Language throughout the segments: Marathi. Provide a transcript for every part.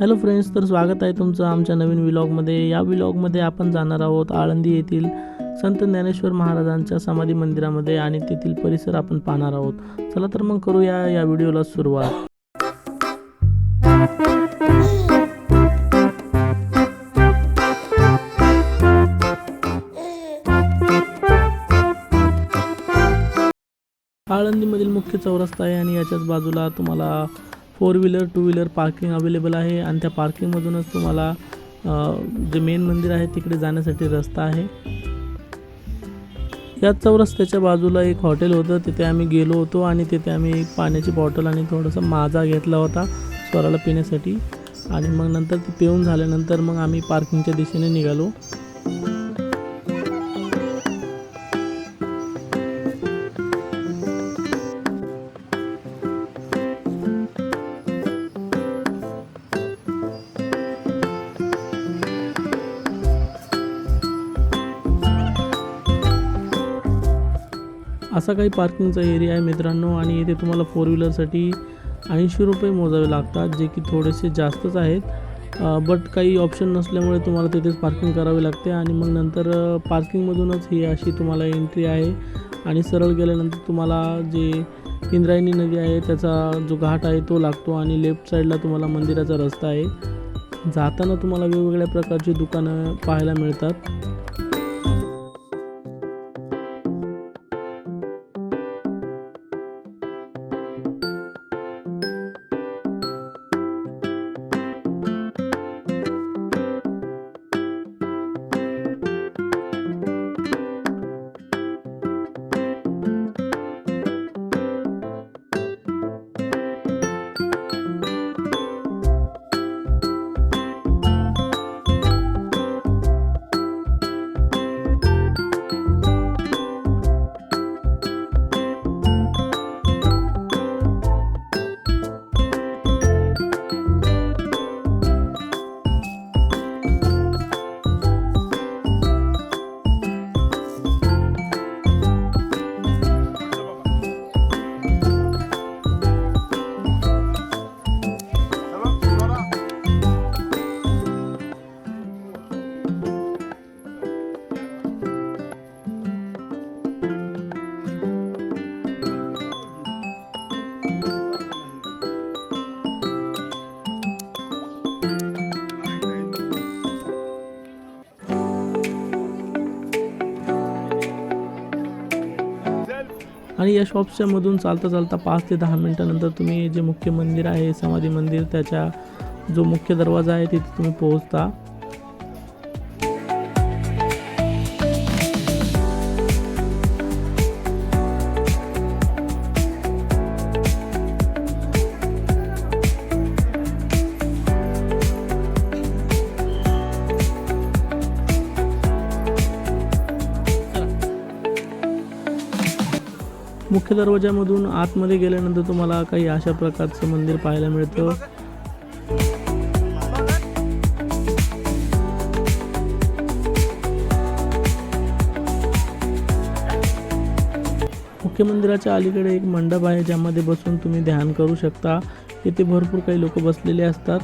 हॅलो फ्रेंड्स तर स्वागत आहे तुमचं आमच्या नवीन विलॉगमध्ये या विलॉगमध्ये आपण जाणार आहोत आळंदी येथील संत ज्ञानेश्वर महाराजांच्या समाधी मंदिरामध्ये आणि तेथील परिसर आपण पाहणार आहोत. चला तर मग करूया या व्हिडिओला सुरुवात. आळंदीमधील मुख्य चौरस्ता आहे आणि याच्याच बाजूला तुम्हाला four wheeler two wheeler parking available आहे आणि त्या पार्किंगमधूनच तुम्हाला जे मेन मंदिर आहे तिकडे जाण्यासाठी रस्ता आहे. या चौरस्त्याच्या बाजूला एक हॉटेल होतं तिथे आम्ही गेलो होतो आणि तिथे आम्ही पाण्याची बॉटल आणि थोडासा माझा घेतला होता स्वराला पिण्यासाठी. आणि मग नंतर ती पिऊन झाल्यानंतर मग आम्ही पार्किंगच्या दिशेने निघालो. असा काही पार्किंगचा एरिया आहे मित्रांनो आणि इथे तुम्हाला फोर व्हीलरसाठी ऐंशी रुपये मोजावे लागतात जे की थोडेसे जास्तच आहेत. बट काही ऑप्शन नसल्यामुळे तुम्हाला तिथेच पार्किंग करावी लागते आणि मग नंतर पार्किंगमधूनच ही अशी तुम्हाला एंट्री आहे. आणि सरळ गेल्यानंतर तुम्हाला जे इंद्रायणी नदी आहे त्याचा जो घाट आहे तो लागतो आणि लेफ्ट साईडला तुम्हाला मंदिराचा रस्ता आहे. जाताना तुम्हाला वेगवेगळ्या प्रकारची दुकानं पाहायला मिळतात. आणि या शॉप्सच्यामधून चालता चालता पाच ते दहा मिनटानंतर तुम्ही जे मुख्य मंदिर आहे समाधी मंदिर त्याच्या जो मुख्य दरवाजा आहे तिथे तुम्ही पोहोचता. मुख्य दरवाजामधून आतमध्ये गेल्यानंतर तुम्हाला काही अशा प्रकारचं मंदिर पाहायला मिळतं? मुख्य मंदिराच्या अलीकडे एक मंडप आहे ज्यामध्ये बसून तुम्ही ध्यान करू शकता. इथे भरपूर काही लोक बसलेले असतात.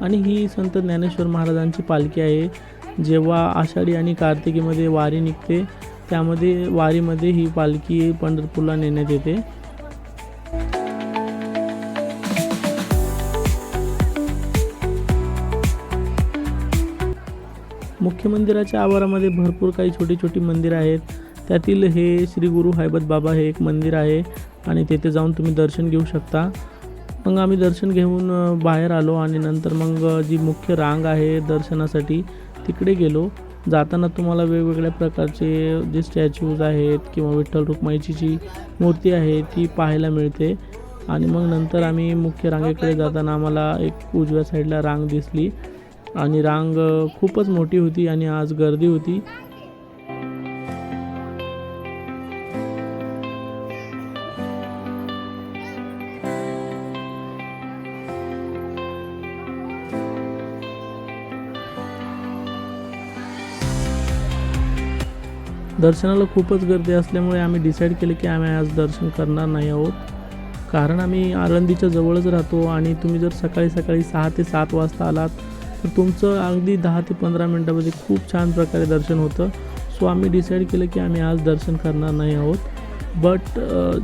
आणि ही संत ज्ञानेश्वर महाराजांची पालखी आहे. जेव्हा आषाढी आणि कार्तिकीमध्ये वारी निघते त्यामध्ये वारीमध्ये ही पालखी पंढरपूरला नेण्यात येते. मुख्य मंदिराच्या आवारामध्ये भरपूर काही छोटी छोटी मंदिरं आहेत. त्यातील हे श्री गुरु हैबत बाबा हे एक मंदिर आहे आणि तेथे जाऊन तुम्ही दर्शन घेऊ शकता. मग आम्ही दर्शन घेऊन बाहेर आलो आणि नंतर मग जी मुख्य रांग आहे दर्शनासाठी तिकडे गेलो. जाताना तुम्हाला वेगवेगळ्या प्रकारचे जे स्टॅच्यूज आहेत किंवा विठ्ठल रुक्माईची जी मूर्ती आहे ती पाहायला मिळते. आणि मग नंतर आम्ही मुख्य रांगेकडे जाताना आम्हाला एक उजव्या साईडला रांग दिसली. आणि रांग खूपच मोठी होती आणि आज गर्दी होती. दर्शनाला खूपच गर्दी असल्यामुळे आम्ही डिसाईड केले की आम्ही आज दर्शन करणार नाही आहोत. कारण आम्ही आळंदीच्या जवळच राहतो आणि तुम्ही जर सकाळी सकाळी सहा ते सात वाजता आलात तर तुमचं अगदी दहा ते पंधरा मिनटामध्ये खूप छान प्रकारे दर्शन होतं. सो आम्ही डिसाईड केलं की आम्ही आज दर्शन करणार नाही आहोत. बट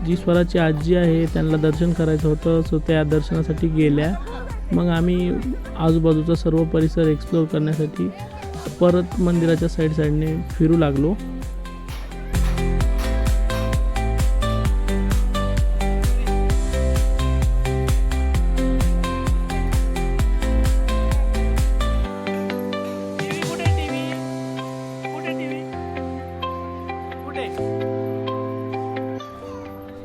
जी स्वराची आजी आहे त्यांना दर्शन करायचं होतं. सो त्या दर्शनासाठी गेल्या. मग आम्ही आजूबाजूचा सर्व परिसर एक्सप्लोअर करण्यासाठी परत मंदिराच्या साईड साईडने फिरू लागलो.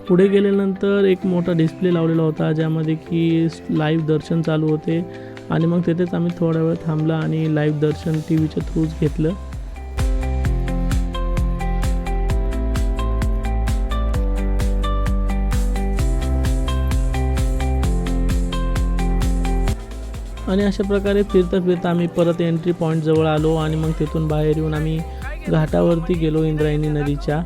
पुढे गेल्यानंतर एक मोठा डिस्प्ले लावलेला होता ज्यामध्ये की लाईव्ह दर्शन चालू होते आणि मग तिथेच आम्ही थोडा वेळ थांबला आणि लाईव्ह दर्शन टी व्हीच्या थ्रूच घेतलं. आणि अशा प्रकारे फिरता फिरता आम्ही परत एंट्री पॉईंटजवळ आलो आणि मग तिथून बाहेर येऊन आम्ही घाटावरती गेलो इंद्रायणी नदीच्या.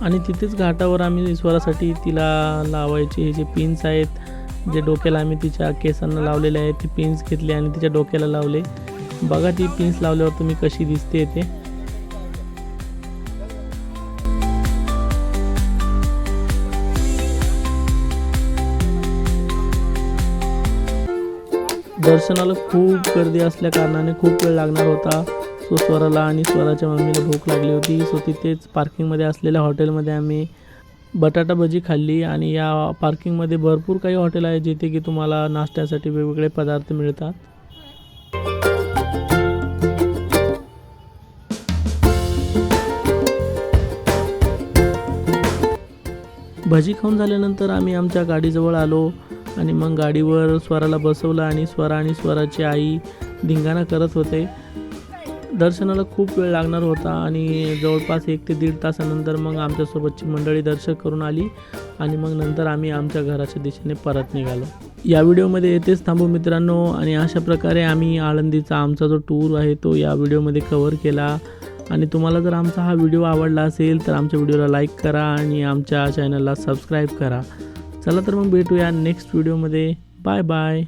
आणि तिथेच घाटावर आम्ही ईश्वरासाठी तिला लावायचे. हे जे पिन्स आहेत जे डोक्याला आम्ही तिच्या केसांना लावलेले आहेत ते पिन्स घेतले आणि तिच्या डोक्याला लावले. बघा ती पिन्स लावल्यावर तुम्ही कशी दिसते ते दर्शनाला खूप गर्दी असल्या कारणाने खूप वेळ लागणार होता. सो स्वराला आणि स्वराच्या मम्मीला भूक लागली होती. सो तिथेच पार्किंगमध्ये असलेल्या हॉटेलमध्ये आम्ही बटाटा भजी खाल्ली आणि या पार्किंगमध्ये भरपूर काही हॉटेल आहे जिथे की तुम्हाला नाश्त्यासाठी वेगवेगळे पदार्थ मिळतात. भजी खाऊन झाल्यानंतर आम्ही आमच्या गाडीजवळ आलो आणि मग गाडीवर स्वराला बसवलं आणि स्वरा आणि स्वराची आई धिंगाणा करत होते. दर्शनाला खूप वेळ लागणार होता आणि जवळपास एक ते दीड तासानंतर मग आमच्यासोबतची मंडळी दर्शन करून आली आणि मग नंतर आम्ही आमच्या घराच्या दिशेने परत निघालो. या व्हिडिओमध्ये येथेच थांबू मित्रांनो आणि अशा प्रकारे आम्ही आळंदीचा आमचा जो टूर आहे तो या व्हिडिओमध्ये कवर केला. आणि तुम्हाला जर आमचा हा व्हिडिओ आवडला असेल तर आमच्या व्हिडिओला लाईक करा आणि आमच्या चॅनलला सबस्क्राईब करा. चला तर मग भेटूया नेक्स्ट व्हिडिओमध्ये बाय बाय